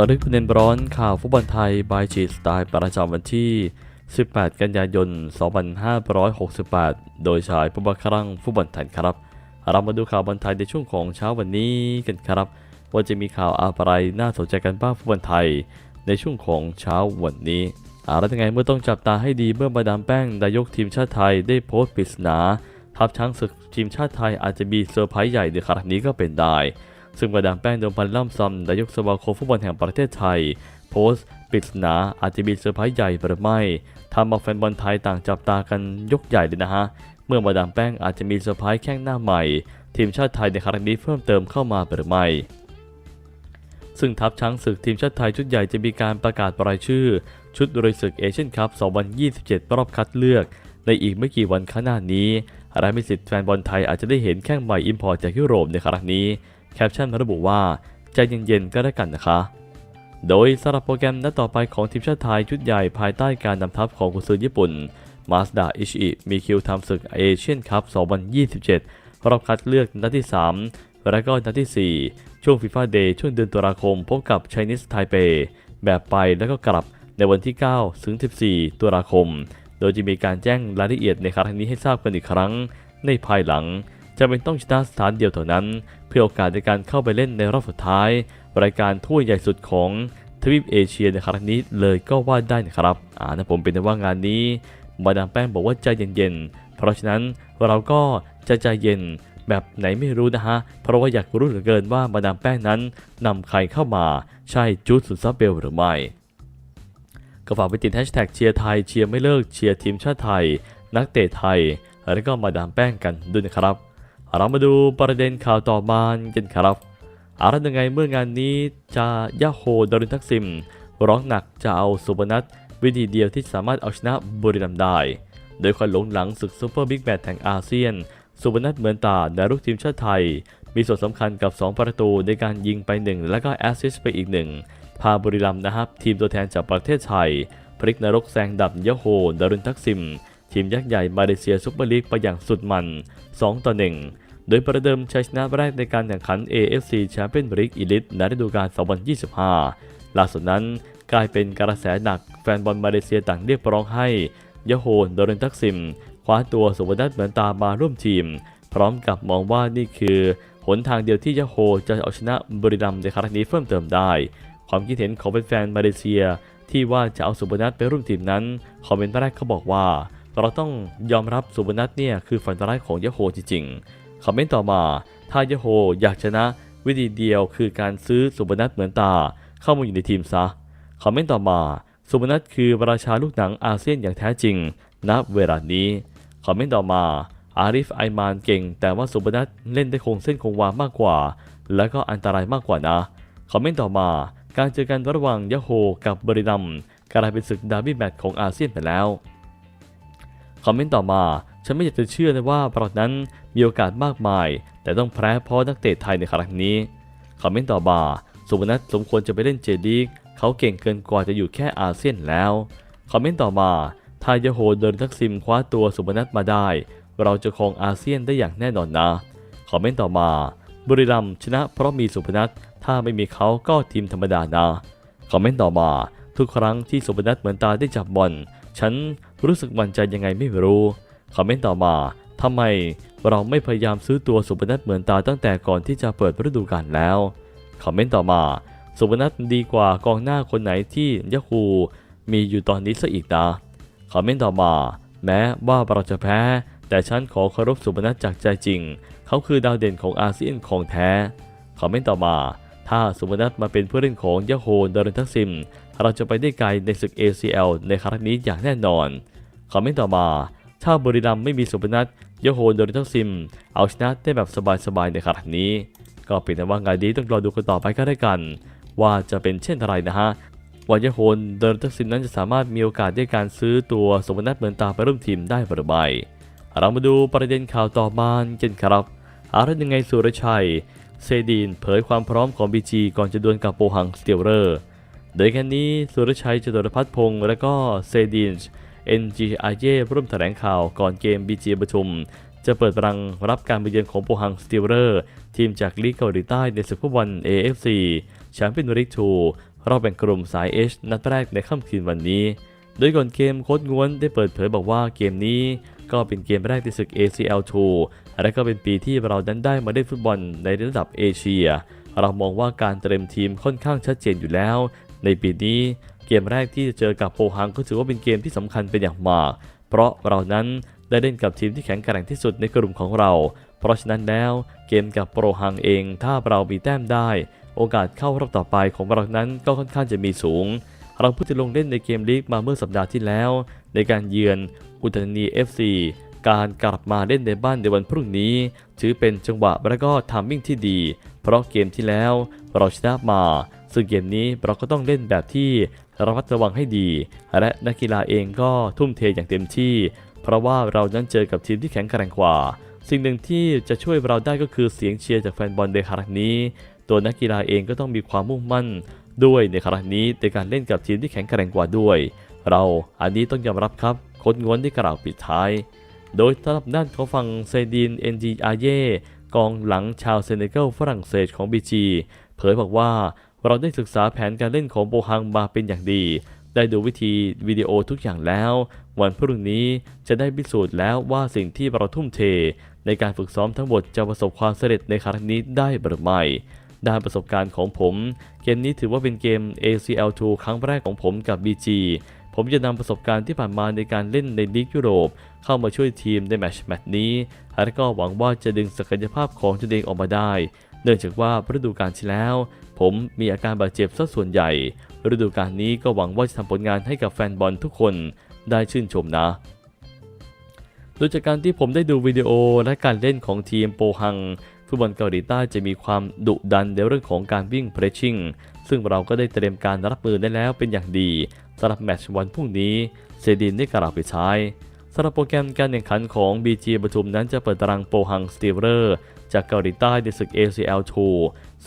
จอลึกประเด็นร้อนข่าวฟุตบอลไทยบายจีสไตล์ประจำวันที่ 18 กันยายน 2568 โดยชายผู้บังคับฟุตบอลไทยครับ เรามาดูข่าวบอลไทยในช่วงของเช้าวันนี้กันครับ ว่าจะมีข่าวอะไรน่าสนใจกันบ้างฟุตบอลไทย ในช่วงของเช้าวันนี้อะไรยังไงเมื่อต้องจับตาให้ดีเมื่อมาดามแป้งนายกทีมชาติไทยได้โพสต์ปริศนาทัพช้างศึกทีมชาติไทยอาจจะมีเซอร์ไพรส์ใหญ่ในครั้งนี้ก็เป็นได้ ซึ่งมาดามแป้งโดมพันล่ำซำนายกสมาคมฟุตบอลแห่งประเทศไทย โพสต์ปริศนาอาจจะมีเซอร์ไพรส์ใหญ่หรือไม่ทำเอาแฟนบอลไทยต่างจับตากันยกใหญ่เลยนะฮะ เมื่อมาดามแป้งอาจจะมีเซอร์ไพรส์แข้งหน้าใหม่ ทีมชาติไทยในครั้งนี้เพิ่มเติมเข้ามาหรือไม่ซึ่งทัพช้างศึกทีมชาติไทยชุดใหญ่จะมีการประกาศรายชื่อ ชุดลุยศึกเอเชียนคัพ 2027 รอบคัดเลือก ในอีกไม่กี่วันข้างหน้านี้และมีสิทธิ์แฟนบอลไทยอาจจะได้เห็นแข้งใหม่อิมพอร์ตจากยุโรปในครั้งนี้ แคปชั่นระบุว่าใจเย็นๆก็ได้กันนะคะ โดยสำหรับโปรแกรมนัดต่อไปของทีมชาติไทยชุดใหญ่ภายใต้การนำทัพของกุซือญี่ปุ่นมาสดาอิชิมีคิวทำศึกเอเชียนคัพ 2027 รอบคัดเลือกนัดที่ 3 และก็นัดที่ 4 ช่วงฟีฟ่าเดย์ช่วงเดือนตุลาคม พบกับไชนีสไทเป แบบไปแล้วก็กลับในวันที่ 9 ถึง 14 ตุลาคม โดยจะมีการแจ้งรายละเอียดในครั้งนี้ให้ทราบกันอีกครั้งในภายหลัง จะเป็นต้องชนะสถานเดียวเท่านั้น เพื่อโอกาสในการเข้าไปเล่นในรอบสุดท้าย รายการถ้วยใหญ่สุดของทวีปเอเชียในครั้งนี้เลยก็ว่าได้นะครับอ่านะผมเป็นแต่ว่างานนี้มาดามแป้งบอกว่าใจเย็นๆ เพราะฉะนั้นเราก็จะใจเย็นแบบไหนไม่รู้นะฮะ เพราะว่าอยากรู้เหลือเกินว่ามาดามแป้งนั้นนำใครเข้ามาใช่จูดสุดซับเบลหรือไม่ ก็ฝากไปติดแฮชแท็กเชียร์ไทยเชียร์ไม่เลิกเชียร์ทีมชาติไทย นักเตะไทย แล้วก็มาดามแป้งกันด้วยนะครับ เรามาดูประเด็นข่าวต่อมากันครับอะไรยังไงเมื่องานนี้จะยาโฮดารินทักซิม ร้องหนักจะเอาสุพนัทวิธีเดียวที่สามารถเอาชนะบุรีรัมย์ได้ โดยคนหลงหลังศึกซูเปอร์บิ๊กแมตช์แห่งอาเซียน สุพนัทเหมือนตาในลูกทีมชาติไทย มีส่วนสำคัญกับ 2 ประตูในการยิงไป 1 และก็แอสซิสต์ไปอีก 1 พาบุรีรัมย์นะครับ ทีมตัวแทนจากประเทศไทยพลิกนรกแซงดับยาโฮดารุนทักซิม ทีมยักษ์ใหญ่มาเลเซียซุปเปอร์ลีกไปอย่างสุดมัน 2 ต่อ 1 โดยประเดิมชัยชนะแรกในการแข่งขัน AFC Champions League Elite ในฤดูกาล 2025 ล่าสุดนั้นกลายเป็นกระแสหนักแฟนบอลมาเลเซียต่างเรียกร้องให้ยาโฮนดารุนทักซิม คว้าตัวสุวรรณเหมือนตามาร่วมทีม พร้อมกับมองว่านี่คือหนทางเดียวที่ยาโฮจะเอาชนะบรีรัมในครั้งนี้เพิ่มเติมได้ ความคิดเห็นของแฟนๆมาเลเซีย ที่ว่าจะเอาสุบนัทไปร่วมทีมนั้น คอมเมนต์แรกเขาบอกว่า เราต้องยอมรับสุบนัทเนี่ยคือฝันร้ายของยโฮจริงๆคอมเมนต์ต่อมา ถ้ายโฮอยากชนะวิธีเดียวคือการซื้อสุบนัทเหมือนตา เข้ามาอยู่ในทีมซะคอมเมนต์ต่อมา สุบนัทคือราชาลูกหนังอาเซียนอย่างแท้จริงณเวลานี้คอมเมนต์ต่อมาอาริฟไอมานเก่ง แต่ว่าสุบนัทเล่นได้คงเส้นคงวามากกว่า และก็อันตรายมากกว่านะคอมเมนต์ต่อมา การเจอกันระหว่างยะโฮกับบริรัมกลายเป็นศึกดาร์บี้แมตช์ของอาเซียนไปแล้ว คอมเมนต์ต่อมา ฉันไม่อยากจะเชื่อเลยว่าเรานั้นมีโอกาสมากมาย แต่ต้องแพ้เพราะนักเตะไทยในครั้งนี้ คอมเมนต์ต่อมา สุวรรณสมควรจะไปเล่นเจลีกเขาเก่งเกินกว่าจะอยู่แค่อาเซียนแล้ว คอมเมนต์ต่อมาถ้ายโฮเดินทักซิมคว้าตัวสุวรรณมาได้ เราจะครองอาเซียนได้อย่างแน่นอนนะ คอมเมนต์ต่อมา บุรีรัมย์ชนะเพราะมีสุพนัทถ้าไม่มีเขาก็ทีมธรรมดานะ คอมเมนต์ต่อมา ทุกครั้งที่สุพนัทเหมือนตาได้จับบอลฉัน รู้สึกมั่นใจยังไงไม่รู้คอมเมนต์ต่อมาทำไมเราไม่พยายามซื้อตัวสุพนัทเหมือนตาตั้งแต่ก่อนที่จะเปิดฤดูกาลแล้วคอมเมนต์ต่อมา สุพนัทดีกว่ากองหน้าคนไหนที่ยะคูมีอยู่ตอนนี้ซะอีกนะคอมเมนต์ต่อมา แม้ว่าเราจะแพ้ แต่ฉันขอเคารพสุพนัทจากใจจริง เขาคือดาวเด่นของอาเซียนของแท้คอมเมนต์ต่อมา ถ้าสุพนัทมาเป็นผู้เล่นของยะโฮดารุนทักซิม เราจะไปได้ไกลในศึก ACL ในครั้งนี้อย่างแน่นอน คอมเมนต์ต่อมา ถ้าบุรีรัมไม่มีสุพนัทยโฮดรุนทัซิม เอาชนะได้แบบสบายๆในครั้งนี้ ก็เป็นแต่ว่างานนี้ต้องรอดูกันต่อไปก็ได้กัน ว่าจะเป็นเช่นไรนะฮะวายโฮนเดินทักษิณนั้นจะสามารถมีโอกาสได้การซื้อตัวสมนัตเหมือนตาไปร่วมทีมได้หรือไม่เรามาดูประเด็นข่าวต่อมากันครับอะไรยังไงสุรชัย เซดีนเผยความพร้อมของ BG ก่อนจะดวลกับโปหังสเตียเรอร์ โดยแค่นี้สุรชัยจตุรพัฒน์พงศ์และก็เซดีน NGIJ ร่วมแถลงข่าวก่อนเกม BG ประชุม จะเปิดรังรับการไปเยือนของโปหังสตียเรอร์ ทีมจากลีกเกาหลีใต้ในศึกฟุตบอล AFC แชมเปี้ยนลีกทูรอบแบ่งกลุ่มสาย H นัดแรกในค่ำคืนวันนี้ โดยก่อนเกมโค้ดง้วนได้เปิดเผยบอกว่าเกมนี้ก็เป็นเกมแรกในศึก ACL 2 และก็เป็นปีที่เรานั้นได้มาเล่นฟุตบอลในระดับเอเชีย เรามองว่าการเตรียมทีมค่อนข้างชัดเจนอยู่แล้ว ในปีนี้เกมแรกที่จะเจอกับโปฮังก็ถือว่าเป็นเกมที่สำคัญเป็นอย่างมาก เพราะเรานั้นได้เล่นกับทีมที่แข็งแกร่งที่สุดในกลุ่มของเรา เพราะฉะนั้นแล้วเกมกับโปรฮังเองถ้าเรามีแต้มได้ โอกาสเข้ารอบต่อไปของเรานั้นก็ค่อนข้างจะมีสูง เราพิ่งจะลงเล่นในเกมลีกมาเมื่อสัปดาห์ที่แล้ว ในการเยือนอุตรนี FC การกลับมาเล่นในบ้านในวันพรุ่งนี้ ถือเป็นจังหวะและก็ทามมิ่งที่ดี เพราะเกมที่แล้วเราชนะมา ซึ่งเกมนี้เราก็ต้องเล่นแบบที่ระมัดระวังให้ดี และนักกีฬาเองก็ทุ่มเทอย่างเต็มที่ เพราะว่าเรานั้นเจอกับทีมที่แข็งแกร่งกว่า สิ่งหนึ่งที่จะช่วยเราได้ก็คือเสียงเชียร์จากแฟนบอลในครั้งนี้ ตัวนักกีฬาเองก็ต้องมีความมุ่งมั่นด้วยในครั้งนี้ในการเล่นกับทีมที่แข็งแกร่งกว่าด้วย เราอันนี้ต้องยอมรับครับโค้ชง้วนได้กล่าวปิดท้าย โดยสำหรับด้านของฝั่งเซดินเอ็นจีอาเย่กองหลังชาวเซเนกัลฝรั่งเศสของบีจีเผยบอกว่าเราได้ศึกษาแผนการเล่นของโบฮังมาเป็นอย่างดี ได้ดูวิธีวิดีโอทุกอย่างแล้ว วันพรุ่งนี้จะได้พิสูจน์แล้วว่าสิ่งที่เราทุ่มเท ในการฝึกซ้อมทั้งหมดจะประสบความสำเร็จในครั้งนี้ได้หรือไม่ด้านประสบการณ์ของผม เกมนี้ถือว่าเป็นเกม ACL 2 ครั้งแรกของผมกับ BG ผมจะนำประสบการณ์ที่ผ่านมาในการเล่นในลีกยุโรป เข้ามาช่วยทีมในแมตช์แมตช์นี้ และก็หวังว่าจะดึงศักยภาพของตัวเองออกมาได้ เนื่องจากว่าฤดูกาลที่แล้ว ผมมีอาการบาดเจ็บซะส่วนใหญ่ ฤดูกาลนี้ก็หวังว่าจะทำผลงานให้กับแฟนบอลทุกคนได้ชื่นชมนะ โดยจากการที่ผมได้ดูวิดีโอและการเล่นของทีมโปฮัง ฟุตบอลเกาหลีใต้จะมีความดุดันในเรื่องของการวิ่งเพรสชิ่ง ซึ่งเราก็ได้เตรียมการรับมือได้แล้วเป็นอย่างดีสำหรับแมตช์วันพรุ่งนี้เซดินได้กล่าวไปใช้สำหรับโปรแกรมการแข่งขันของ BG ปทุมนั้นจะเปิดตารางโปฮังสตีเวอร์จากเกาหลีใต้ในศึก ACL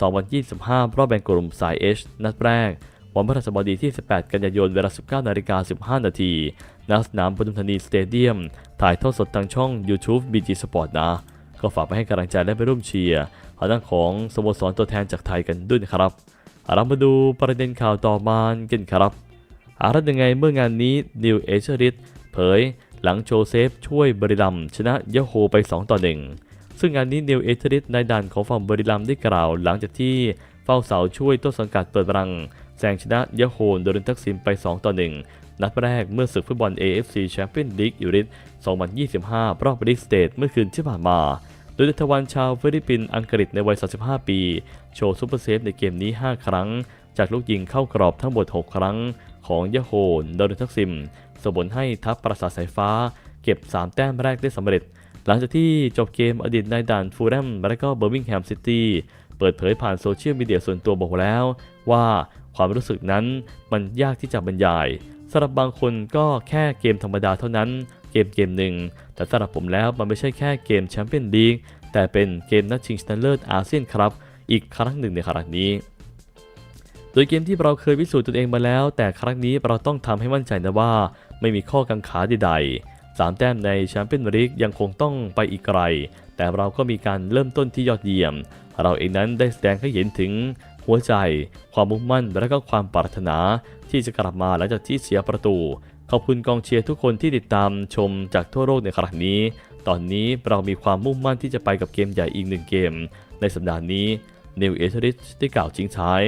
2 2025รอบแบ่งกลุ่มสาย H นัดแรก วันพฤหัสบดีที่ 18 กันยายนเวลา 19นาฬิกา15 นาทีณสนามปทุมธานีสเตเดียม ถ่ายทอดสดทางช่อง YouTube BG Sport นะ ก็ฝากไปให้กำลังใจและไปร่วมเชียร์ทางด้านของสโมสรตัวแทนจากไทยกันด้วยนะครับเรามาดูประเด็นข่าวต่อมากันครับอารัตยังไงเมื่องานนี้นิวเอเชอริสเผยหลังโจเซฟช่วยบริลัมชนะยะโฮไป 2 ต่อ 1 ซึ่งงานนี้นิวเอเชอริสในด่านของฝั่งบริลัมได้กล่าว หลังจากที่เฝ้าเสาช่วยต้นสังกัดเปิดรัง แซงชนะยะโฮนโดยเรนทักซิมไป 2 ต่อ 1 นัดแรกเมื่อศึกฟุตบอล AFC Champions League ยูริส2025 รอบลีกสเตทเมื่อคืนที่ผ่านมาโดยเดทวันชาวฟิลิปปินส์อังกฤษในวัย 35 ปี โชว์ซูเปอร์เซฟในเกมนี้ 5 ครั้ง จากลูกยิงเข้ากรอบทั้งหมด 6 ครั้ง ของยะโฮโดยทักซิมส่งผลให้ทัพปราสาทสายฟ้า เก็บ 3 แต้มแรกได้สำเร็จ หลังจากที่จบเกมอดีตนายด่านฟูลแลมและก็เบอร์มิงแฮมซิตี้เปิดเผยผ่านโซเชียลมีเดียส่วนตัวบอกแล้ว ว่าความรู้สึกนั้นมันยากที่จะบรรยายสำหรับบางคนก็แค่เกมธรรมดาเท่านั้นเกมเกมหนึ่ง แต่สำหรับผมแล้วมันไม่ใช่แค่เกมแชมเปี้ยนลีกแต่เป็นเกมนัดชิงชนะเลิศอาเซียนครับ อีกครั้งหนึ่งในครั้งนี้ โดยเกมที่เราเคยพิสูจน์ตัวเองมาแล้ว แต่ครั้งนี้เราต้องทำให้มั่นใจนะว่า ไม่มีข้อกังขาใดๆสามแต้มในแชมเปี้ยนลีกยังคงต้องไปอีกไกล แต่เราก็มีการเริ่มต้นที่ยอดเยี่ยม เราเองนั้นได้แสดงให้เห็นถึง หัวใจ ความมุ่งมั่นและก็ความปรารถนาที่จะกลับมาหลังจากที่เสียประตู ขอบคุณกองเชียร์ทุกคนที่ติดตามชมจากทั่วโลกในครั้งนี้ ตอนนี้เรามีความมุ่งมั่นที่จะไปกับเกมใหญ่อีกหนึ่งเกม ในสัปดาห์นี้นิวเอเทอริสได้กล่าวทิ้งท้าย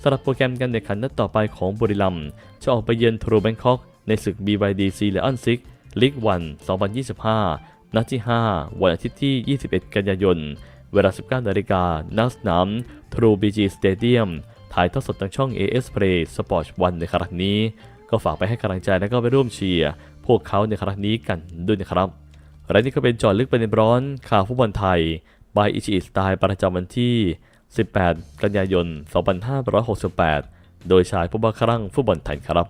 สำหรับโปรแกรมการแข่งขันนัดต่อไปของบุรีรัมย์จะออกไปเยือนทรูแบงคอกในศึก BYD-C และออนซิกลีกวัน 2025 นัดที่ 5 วันอาทิตย์ที่ 21 กันยายน เวลา 19 นาฬิกาณสนาม True BG Stadium ถ่ายทอดสดทางช่อง AS Play Sport 1ในครั้งนี้ ก็ฝากไปให้กำลังใจและก็ไปร่วมเชียร์พวกเขาในครั้งนี้กันด้วยนะครับและนี่ก็เป็นจอดลึกประเด็นร้อนข่าวฟุตบอลไทยบายอิชิสไตล์ประจำวันที่ 18 กันยายน 2568 โดยชายผู้บ้าคลั่งฟุตบอลไทยครับ